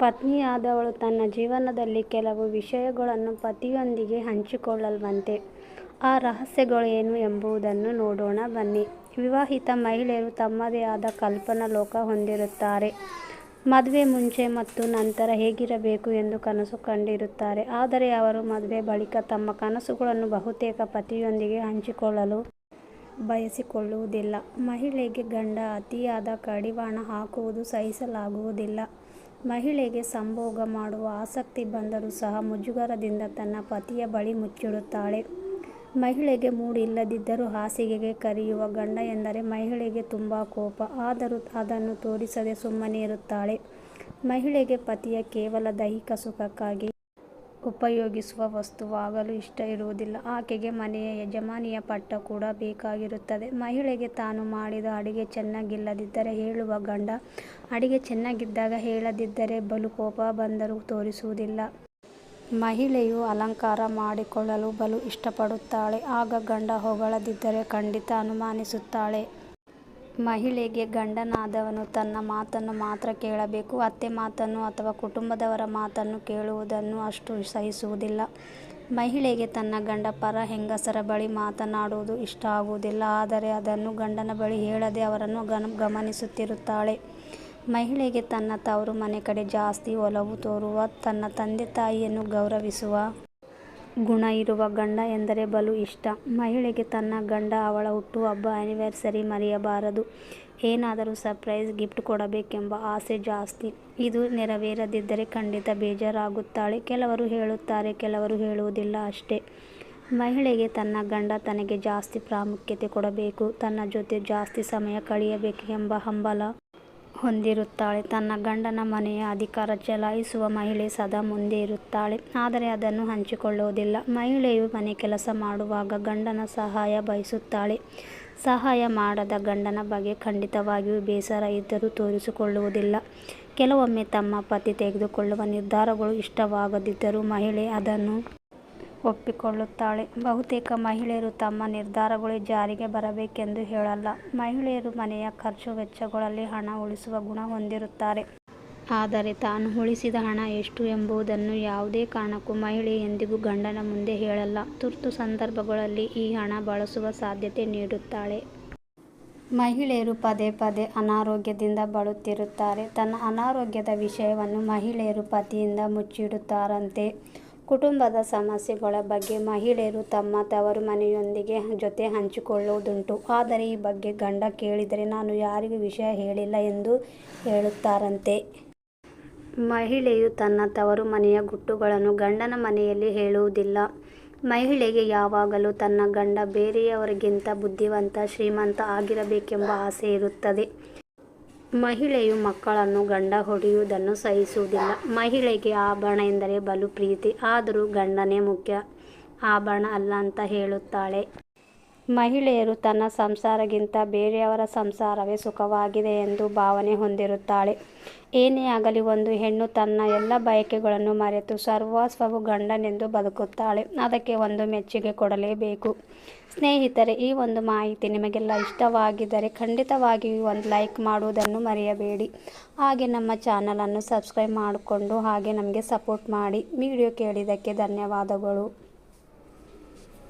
ಪತ್ನಿಯಾದವಳು ತನ್ನ ಜೀವನದಲ್ಲಿ ಕೆಲವು ವಿಷಯಗಳನ್ನು ಪತಿಯೊಂದಿಗೆ ಹಂಚಿಕೊಳ್ಳಲ್ವಂತೆ. ಆ ರಹಸ್ಯಗಳು ಏನು ಎಂಬುದನ್ನು ನೋಡೋಣ, ಬನ್ನಿ. ವಿವಾಹಿತ ಮಹಿಳೆಯರು ತಮ್ಮದೇ ಆದ ಕಲ್ಪನಾ ಲೋಕ ಹೊಂದಿರುತ್ತಾರೆ. ಮದುವೆ ಮುಂಚೆ ಮತ್ತು ನಂತರ ಹೇಗಿರಬೇಕು ಎಂದು ಕನಸು ಕಂಡಿರುತ್ತಾರೆ. ಆದರೆ ಅವರು ಮದುವೆ ಬಳಿಕ ತಮ್ಮ ಕನಸುಗಳನ್ನು ಬಹುತೇಕ ಪತಿಯೊಂದಿಗೆ ಹಂಚಿಕೊಳ್ಳಲು ಬಯಸಿಕೊಳ್ಳುವುದಿಲ್ಲ. ಮಹಿಳೆಗೆ ಗಂಡ ಅತಿಯಾದ ಕಡಿವಾಣ ಹಾಕುವುದು ಸಹಿಸಲಾಗುವುದಿಲ್ಲ. ಮಹಿಳೆಗೆ ಸಂಭೋಗ ಮಾಡುವ ಆಸಕ್ತಿ ಬಂದರೂ ಸಹ ಮುಜುಗರದಿಂದ ತನ್ನ ಪತಿಯ ಬಳಿ ಮುಚ್ಚಿಡುತ್ತಾಳೆ. ಮಹಿಳೆಗೆ ಮೂಡಿಲ್ಲದಿದ್ದರೂ ಹಾಸಿಗೆಗೆ ಕರೆಯುವ ಗಂಡ ಎಂದರೆ ಮಹಿಳೆಗೆ ತುಂಬ ಕೋಪ. ಆದರೂ ಅದನ್ನು ತೋರಿಸದೆ ಸುಮ್ಮನೆ ಇರುತ್ತಾಳೆ. ಮಹಿಳೆಗೆ ಪತಿಯ ಕೇವಲ ದೈಹಿಕ ಸುಖಕ್ಕಾಗಿ ಉಪಯೋಗಿಸುವ ವಸ್ತುವಾಗಲು ಇಷ್ಟ ಇರುವುದಿಲ್ಲ. ಆಕೆಗೆ ಮನೆಯ ಯಜಮಾನಿಯ ಪಟ್ಟ ಕೂಡ ಬೇಕಾಗಿರುತ್ತದೆ. ಮಹಿಳೆಗೆ ತಾನು ಮಾಡಿದ ಅಡಿಗೆ ಚೆನ್ನಾಗಿಲ್ಲದಿದ್ದರೆ ಹೇಳುವ ಗಂಡ, ಅಡಿಗೆ ಚೆನ್ನಾಗಿದ್ದಾಗ ಹೇಳದಿದ್ದರೆ ಬಲು ಕೋಪ ಬಂದರೂ ತೋರಿಸುವುದಿಲ್ಲ. ಮಹಿಳೆಯು ಅಲಂಕಾರ ಮಾಡಿಕೊಳ್ಳಲು ಬಲು ಇಷ್ಟಪಡುತ್ತಾಳೆ. ಆಗ ಗಂಡ ಹೊಗಳದಿದ್ದರೆ ಖಂಡಿತ ಅನುಮಾನಿಸುತ್ತಾಳೆ. ಮಹಿಳೆಗೆ ಗಂಡನಾದವನು ತನ್ನ ಮಾತನ್ನು ಮಾತ್ರ ಕೇಳಬೇಕು. ಅತ್ತೆ ಮಾತನ್ನು ಅಥವಾ ಕುಟುಂಬದವರ ಮಾತನ್ನು ಕೇಳುವುದನ್ನು ಅಷ್ಟು ಸಹಿಸುವುದಿಲ್ಲ. ಮಹಿಳೆಗೆ ತನ್ನ ಗಂಡ ಪರ ಹೆಂಗಸರ ಬಳಿ ಮಾತನಾಡುವುದು ಇಷ್ಟ ಆಗುವುದಿಲ್ಲ. ಆದರೆ ಅದನ್ನು ಗಂಡನ ಬಳಿ ಹೇಳದೆ ಅವರನ್ನು ಗಮನಿಸುತ್ತಿರುತ್ತಾಳೆ. ಮಹಿಳೆಗೆ ತನ್ನ ತವರು ಮನೆ ಕಡೆ ಜಾಸ್ತಿ ಒಲವು ತೋರುವ, ತನ್ನ ತಂದೆ ತಾಯಿಯನ್ನು ಗೌರವಿಸುವ ಗುಣ ಇರುವ ಗಂಡ ಎಂದರೆ ಬಲು ಇಷ್ಟ. ಮಹಿಳೆಗೆ ತನ್ನ ಗಂಡ ಅವಳ ಹುಟ್ಟುಹಬ್ಬ ಆನಿವರ್ಸರಿ ಮರೆಯಬಾರದು. ಏನಾದರೂ ಸರ್ಪ್ರೈಸ್ ಗಿಫ್ಟ್ ಕೊಡಬೇಕೆಂಬ ಆಸೆ ಜಾಸ್ತಿ. ಇದು ನೆರವೇರದಿದ್ದರೆ ಖಂಡಿತ ಬೇಜಾರಾಗುತ್ತಾಳೆ. ಕೆಲವರು ಹೇಳುತ್ತಾರೆ, ಕೆಲವರು ಹೇಳುವುದಿಲ್ಲ ಅಷ್ಟೇ. ಮಹಿಳೆಗೆ ತನ್ನ ಗಂಡ ತನಗೆ ಜಾಸ್ತಿ ಪ್ರಾಮುಖ್ಯತೆ ಕೊಡಬೇಕು. ತನ್ನ ಜೊತೆ ಜಾಸ್ತಿ ಸಮಯ ಕಳೆಯಬೇಕು ಎಂಬ ಹಂಬಲ ಹೊಂದಿರುತ್ತಾಳೆ. ತನ್ನ ಗಂಡನ ಮನೆಯ ಅಧಿಕಾರ ಚಲಾಯಿಸುವ ಮಹಿಳೆ ಸದಾ ಮುಂದೆ ಇರುತ್ತಾಳೆ. ಆದರೆ ಅದನ್ನು ಹಂಚಿಕೊಳ್ಳುವುದಿಲ್ಲ. ಮಹಿಳೆಯು ಮನೆ ಕೆಲಸ ಮಾಡುವಾಗ ಗಂಡನ ಸಹಾಯ ಬಯಸುತ್ತಾಳೆ. ಸಹಾಯ ಮಾಡದ ಗಂಡನ ಬಗ್ಗೆ ಖಂಡಿತವಾಗಿಯೂ ಬೇಸರ ಇದ್ದರೂ ತೋರಿಸಿಕೊಳ್ಳುವುದಿಲ್ಲ. ಕೆಲವೊಮ್ಮೆ ತಮ್ಮ ಪತಿ ತೆಗೆದುಕೊಳ್ಳುವ ನಿರ್ಧಾರಗಳು ಇಷ್ಟವಾಗದಿದ್ದರೂ ಮಹಿಳೆ ಅದನ್ನು ಒಪ್ಪಿಕೊಳ್ಳುತ್ತಾಳೆ. ಬಹುತೇಕ ಮಹಿಳೆಯರು ತಮ್ಮ ನಿರ್ಧಾರಗಳು ಜಾರಿಗೆ ಬರಬೇಕೆಂದು ಹೇಳಲ್ಲ. ಮಹಿಳೆಯರು ಮನೆಯ ಖರ್ಚು ವೆಚ್ಚಗಳಲ್ಲಿ ಹಣ ಉಳಿಸುವ ಗುಣ ಹೊಂದಿರುತ್ತಾರೆ. ಆದರೆ ತಾನು ಉಳಿಸಿದ ಹಣ ಎಷ್ಟು ಎಂಬುದನ್ನು ಯಾವುದೇ ಕಾರಣಕ್ಕೂ ಮಹಿಳೆ ಎಂದಿಗೂ ಗಂಡನ ಮುಂದೆ ಹೇಳಲ್ಲ. ತುರ್ತು ಸಂದರ್ಭಗಳಲ್ಲಿ ಈ ಹಣ ಬಳಸುವ ಸಾಧ್ಯತೆ ನೀಡುತ್ತಾಳೆ. ಮಹಿಳೆಯರು ಪದೇ ಪದೇ ಅನಾರೋಗ್ಯದಿಂದ ಬಳಲುತ್ತಿರುತ್ತಾರೆ. ತನ್ನ ಅನಾರೋಗ್ಯದ ವಿಷಯವನ್ನು ಮಹಿಳೆಯರು ಪತಿಯಿಂದ ಮುಚ್ಚಿಡುತ್ತಾರಂತೆ. ಕುಟುಂಬದ ಸಮಸ್ಯೆಗಳ ಬಗ್ಗೆ ಮಹಿಳೆಯರು ತಮ್ಮ ತವರು ಮನೆಯೊಂದಿಗೆ ಜೊತೆ ಹಂಚಿಕೊಳ್ಳುವುದುಂಟು. ಆದರೆ ಈ ಬಗ್ಗೆ ಗಂಡ ಕೇಳಿದರೆ ನಾನು ಯಾರಿಗೂ ವಿಷಯ ಹೇಳಿಲ್ಲ ಎಂದು ಹೇಳುತ್ತಾರಂತೆ. ಮಹಿಳೆಯು ತನ್ನ ತವರು ಮನೆಯ ಗುಟ್ಟುಗಳನ್ನು ಗಂಡನ ಮನೆಯಲ್ಲಿ ಹೇಳುವುದಿಲ್ಲ. ಮಹಿಳೆಗೆ ಯಾವಾಗಲೂ ತನ್ನ ಗಂಡ ಬೇರೆಯವರಿಗಿಂತ ಬುದ್ಧಿವಂತ, ಶ್ರೀಮಂತ ಆಗಿರಬೇಕೆಂಬ ಆಸೆ ಇರುತ್ತದೆ. ಮಹಿಳೆಯು ಮಕ್ಕಳನ್ನು ಗಂಡ ಹೊಡೆಯುವುದನ್ನು ಸಹಿಸುವುದಿಲ್ಲ. ಮಹಿಳೆಗೆ ಆಭರಣ ಎಂದರೆ ಬಲು ಪ್ರೀತಿ. ಆದರೂ ಗಂಡನೇ ಮುಖ್ಯ, ಆಭರಣ ಅಲ್ಲ ಅಂತ ಹೇಳುತ್ತಾಳೆ. ಮಹಿಳೆಯು ತನ್ನ ಸಂಸಾರಕ್ಕಿಂತ ಬೇರೆಯವರ ಸಂಸಾರವೇ ಸುಖವಾಗಿದೆ ಎಂದು ಭಾವನೆ ಹೊಂದಿರುತ್ತಾಳೆ. ಏನೇ ಆಗಲಿ ಒಂದು ಹೆಣ್ಣು ತನ್ನ ಎಲ್ಲ ಬಯಕೆಗಳನ್ನು ಮರೆತು ಸರ್ವಸ್ವವೂ ಗಂಡನೆಂದು ಬದುಕುತ್ತಾಳೆ. ಅದಕ್ಕೆ ಒಂದು ಮೆಚ್ಚುಗೆ ಕೊಡಲೇಬೇಕು. ಸ್ನೇಹಿತರೆ, ಈ ಒಂದು ಮಾಹಿತಿ ನಿಮಗೆಲ್ಲ ಇಷ್ಟವಾಗಿದ್ದರೆ ಖಂಡಿತವಾಗಿಯೂ ಒಂದು ಲೈಕ್ ಮಾಡುವುದನ್ನು ಮರೆಯಬೇಡಿ. ಹಾಗೆ ನಮ್ಮ ಚಾನಲನ್ನು ಸಬ್ಸ್ಕ್ರೈಬ್ ಮಾಡಿಕೊಂಡು ಹಾಗೆ ನಮಗೆ ಸಪೋರ್ಟ್ ಮಾಡಿ. ವಿಡಿಯೋ ಕೇಳಿದ್ದಕ್ಕೆ ಧನ್ಯವಾದಗಳು.